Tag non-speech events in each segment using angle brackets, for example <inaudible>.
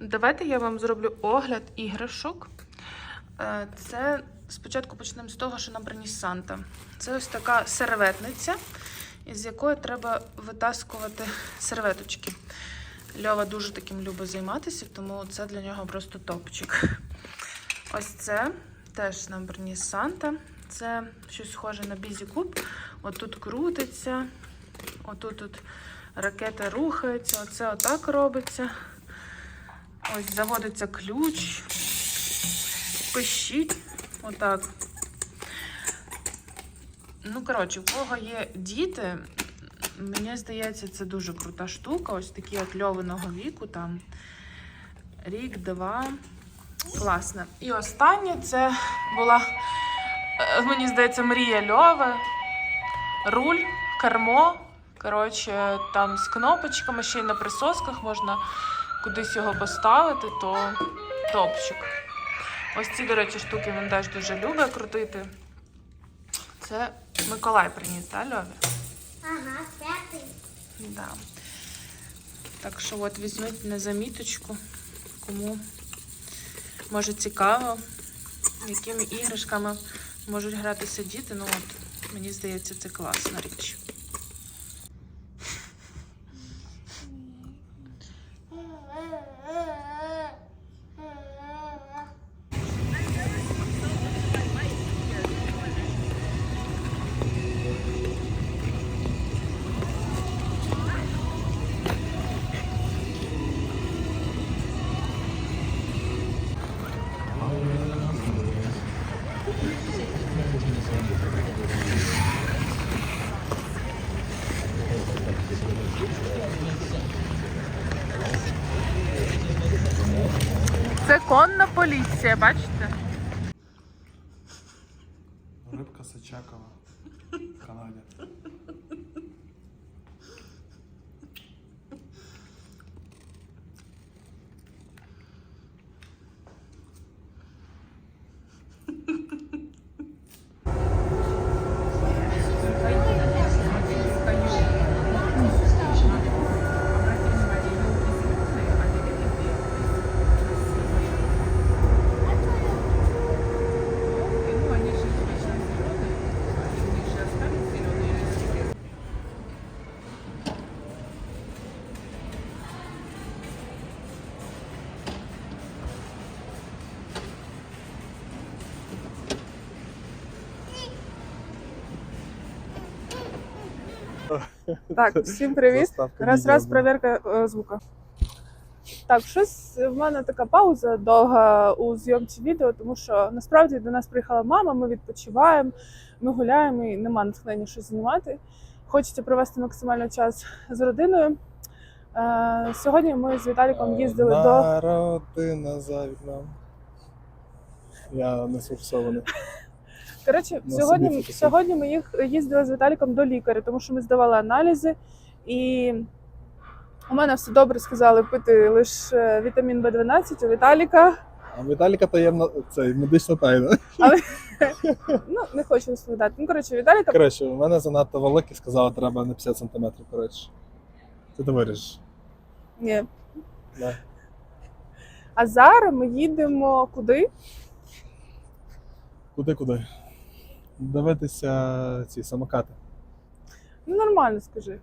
Давайте я вам зроблю огляд іграшок. Е, Це спочатку почнемо з того, що нам приніс Санта. Це ось така серветниця, із якої треба витаскувати серветочки. Льова дуже таким любить займатися, тому це для нього просто топчик. Ось це теж нам приніс Санта. Це щось схоже на бізі куб. Отут крутиться, отут тут ракета рухається, оце отак робиться. Ось заводиться ключ. Пишіть. Отак. Ну, коротше, у кого є діти, мені здається, це дуже крута штука. Ось такі от льовиного віку, там рік, два. Класно. І останнє це була, е, мені здається, мрія Льови. Руль, кермо. Коротше, там з кнопочками, ще й на присосках можна кудись його поставити, то топчик. Ось ці, до речі, штуки він теж дуже любить крутити. Це Миколай приніс, так, Льові? Ага, п'ятий. Да. Так що от візьміть на заміточку, кому може цікаво, якими іграшками можуть гратися діти. Ну от, мені здається, це класна річ. Поліція, бачите? Рибка Сачакова Канаді. Так, всім привіт. Раз, раз перевірка е, звука. Так, щось в мене така пауза довга у зйомці відео, тому що насправді до нас приїхала мама, ми відпочиваємо, ми гуляємо і нема натхнення щось знімати. Хочеться провести максимально час з родиною. Е, сьогодні ми з Віталіком їздили до. На родина за вікном. Я не сфокусований. Коротше, На сьогодні, сьогодні ми їх їздили з Віталіком до лікаря, тому що ми здавали аналізи, і у мене все добре сказали пити лише вітамін В12, у Віталіка. А Віталіка таємна це медична тайна. Ну, не хочу розповідати. Ну, коротше, Віталіка Коротше, у мене занадто великий, сказала, треба на 50 см. Коротше. Це ти виріжеш. ні. Да. А зараз ми їдемо куди? Куди куди? Дивитися ці самокати. Ну, нормально скажи.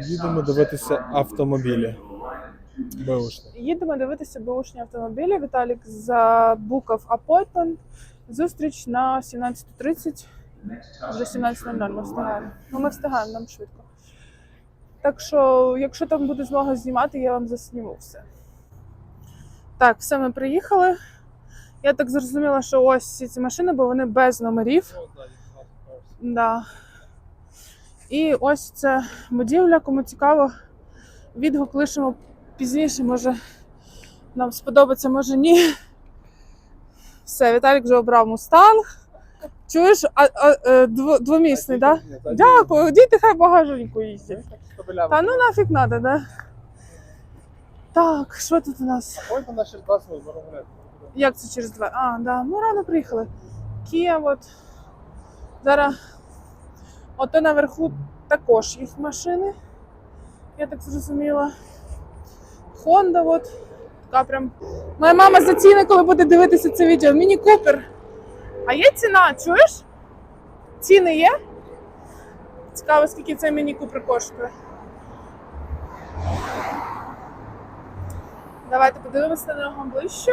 Їдемо дивитися автомобілі. Беушні. Їдемо дивитися бушні автомобілі. Віталік забукав appointment. Зустріч на 17.30. Вже 17.00 ми встигаємо. Ну, ми встигаємо нам швидко. Так що, якщо там буде змога знімати, я вам засніму все. Так, все, ми приїхали. Я так зрозуміла, що ось всі ці машини, бо вони без номерів. Да. І ось це будівля, кому цікаво, відгук лишимо пізніше, може нам сподобається, може ні. Все, Віталік вже обрав мустанг. Чуєш, а, а, е, дво- двомісний, так? Да? Дякую, діти хай в багажнику їздять. Та ну нафіг надо, да? Так, що тут у нас? Ой, на 6 20 заробляти. Як це через два? А, да, ми рано приїхали. Кія, от. Зараз. Ото наверху також їх машини. Я так зрозуміла. Honda, от. Така прям. Моя мама заціни, коли буде дивитися це відео. Міні Купер. А є ціна, чуєш? Ціни є? Цікаво, скільки цей міні Купер коштує. Давайте подивимося на нього ближче.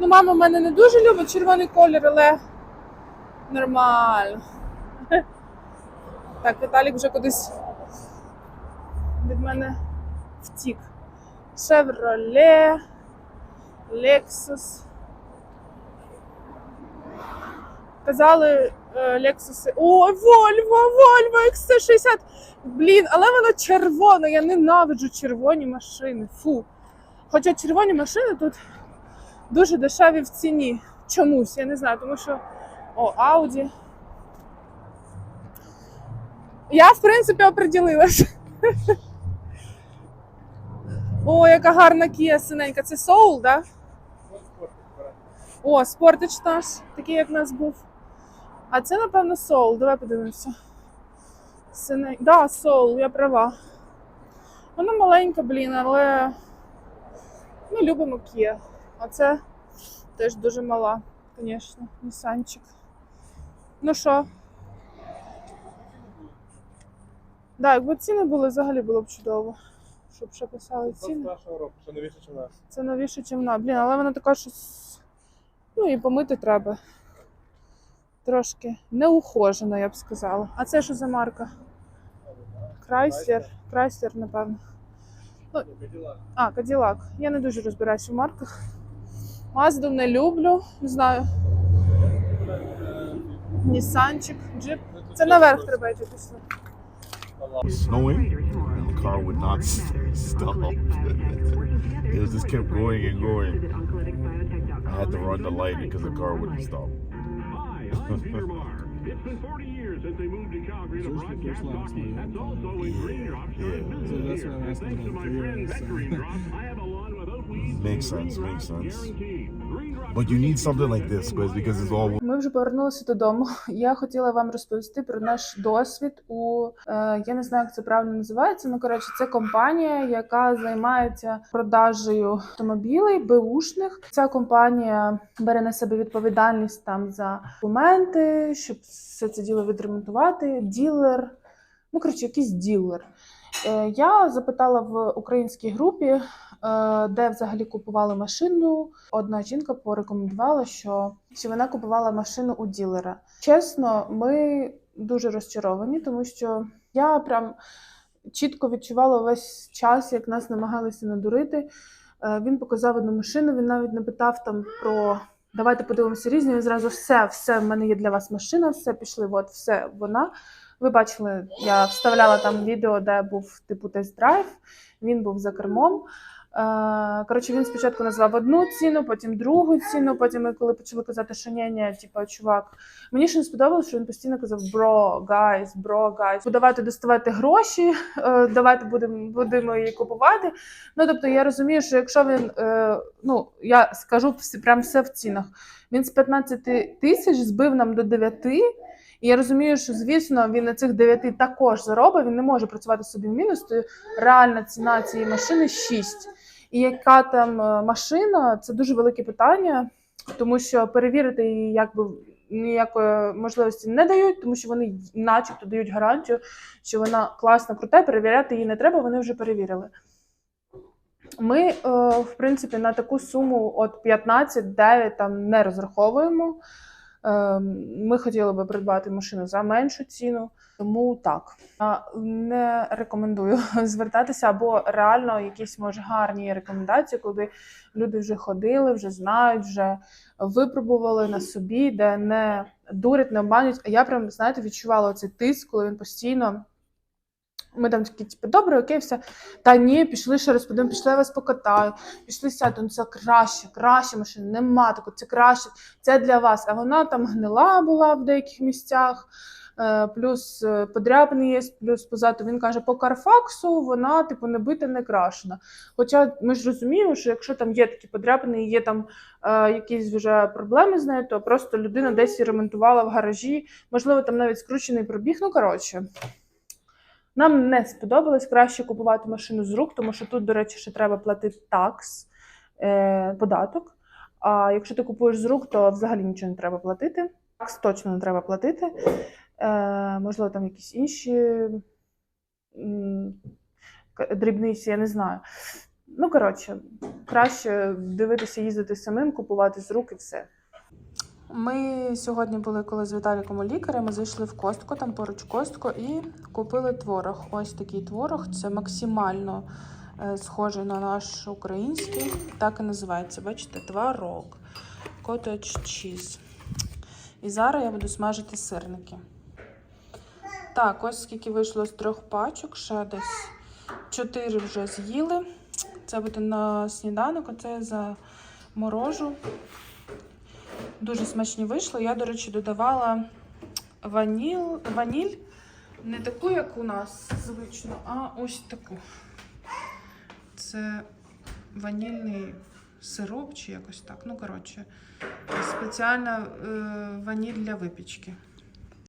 Ну, мама в мене не дуже любить червоний колір, але нормально. Так, Віталік вже кудись від мене втік. Chevrolet, Lexus. Казали Lexus. О, Volvo, Volvo XC60. Блін, але воно червоне. Я ненавиджу червоні машини. Фу. Хоча червоні машини тут дуже дешеві в ціні. Чомусь, я не знаю, тому що. О, Audi. Я, в принципі, оприділилась. О, яка гарна Kia синенька. Це Soul, да? О, спортич наш, такий, як в нас був. А це, напевно, Soul. Давай подивимося. Синень... Да, Soul, я права. Вона маленька, блін, але ми любимо Kia. А це теж дуже мала, звісно, Нісанчик. Ну що? Да, якби ціни були, взагалі було б чудово. Щоб ще писали ціни. року, що новіше, ніж нас. Це новіше, ніж вона. Блін, але вона така щось. Ну і помити треба. Трошки неухожена, я б сказала. А це що за марка? Крайслер. Крайслер, напевно. А, Каділак. Я не дуже розбираюся в марках. Мазду не люблю, не знаю. Нісанчик, джип. Це наверх треба йти після. was snowing and the car would not stop. it was just kept going and going. I had to run the light because the car wouldn't stop. Hi, I'm Peter Marr. It's been 40 years since they moved to Calgary to broadcast hockey. That's also when Green Drop started Yeah. building here. And thanks to my friends at Green Drop, I have a. Makes sense, makes sense. But you need something like this because because it's all Ми вже повернулися додому. <laughs> Я хотіла вам розповісти про наш досвід у е, я не знаю, як це правильно називається. Ну коротше, це компанія, яка займається продажею автомобілей беушних. Ця компанія бере на себе відповідальність там за документи, щоб все це діло відремонтувати. Ділер, ну коротше, якийсь ділер. Е, Я запитала в українській групі, де взагалі купували машину. Одна жінка порекомендувала, що, що вона купувала машину у ділера. Чесно, ми дуже розчаровані, тому що я прям чітко відчувала весь час, як нас намагалися надурити. Е, Він показав одну машину, він навіть не питав там про. Давайте подивимося різні. Він зразу все, все в мене є для вас машина, все пішли, от все вона. Ви бачили, я вставляла там відео, де був типу тест-драйв. Він був за кермом. Е, Коротше, він спочатку назвав одну ціну, потім другу ціну. Потім, ми коли почали казати, що ні, ні, типу, чувак, мені ще не сподобалось, що він постійно казав бро, гайз, бро, гайз. Давайте доставати гроші, е, давайте будемо будемо її купувати. Ну тобто я розумію, що якщо він, е, ну я скажу прям все в цінах. Він з 15 тисяч збив нам до 9. І я розумію, що звісно він на цих 9 також заробить. Він не може працювати собі в мінус. То реальна ціна цієї машини 6. І яка там е, машина, це дуже велике питання, тому що перевірити її якби ніякої можливості не дають, тому що вони начебто дають гарантію, що вона класна, крута, перевіряти її не треба, вони вже перевірили. Ми, е, в принципі, на таку суму от 15-9 там не розраховуємо. Е, Ми хотіли би придбати машину за меншу ціну, тому так. Не рекомендую <laughs> звертатися, або реально якісь може гарні рекомендації, коли люди вже ходили, вже знають, вже випробували на собі, де не дурять, не обманюють. А я прям, знаєте, відчувала цей тиск, коли він постійно. Ми там такі, типу, добре, окей, все. Та ні, пішли ще раз подивимо, пішли я вас покатаю, пішли сяду, ну це краще, краще машина, нема такого, це краще, це для вас. А вона там гнила була в деяких місцях, е, плюс е, подряпини є, плюс позаду він каже, по карфаксу вона, типу, не бита, не крашена. Хоча ми ж розуміємо, що якщо там є такі подряпини, і є там е, якісь вже проблеми з нею, то просто людина десь її ремонтувала в гаражі, можливо, там навіть скручений пробіг. Ну, коротше. Нам не сподобалось краще купувати машину з рук, тому що тут, до речі, ще треба платити такс. е, податок. А якщо ти купуєш з рук, то взагалі нічого не треба платити. Такс точно не треба платити. Е, можливо, там якісь інші дрібниці, я не знаю. Ну, коротше, краще дивитися, їздити самим, купувати з рук і все. Ми сьогодні були коли з Віталіком у лікаря. Ми зайшли в костку, там поруч костку, і купили творог. Ось такий творог. Це максимально е, схожий на наш український. Так і називається. Бачите, творог. Cottage cheese. І зараз я буду смажити сирники. Так, ось скільки вийшло з трьох пачок, ще десь чотири вже з'їли. Це буде на сніданок, оце я заморожу. Дуже смачні вийшли. Я, до речі, додавала ваніл, ваніль. Не таку, як у нас звично, а ось таку. Це ванільний сироп чи якось так. Ну, коротше, спеціальна е, ваніль для випічки.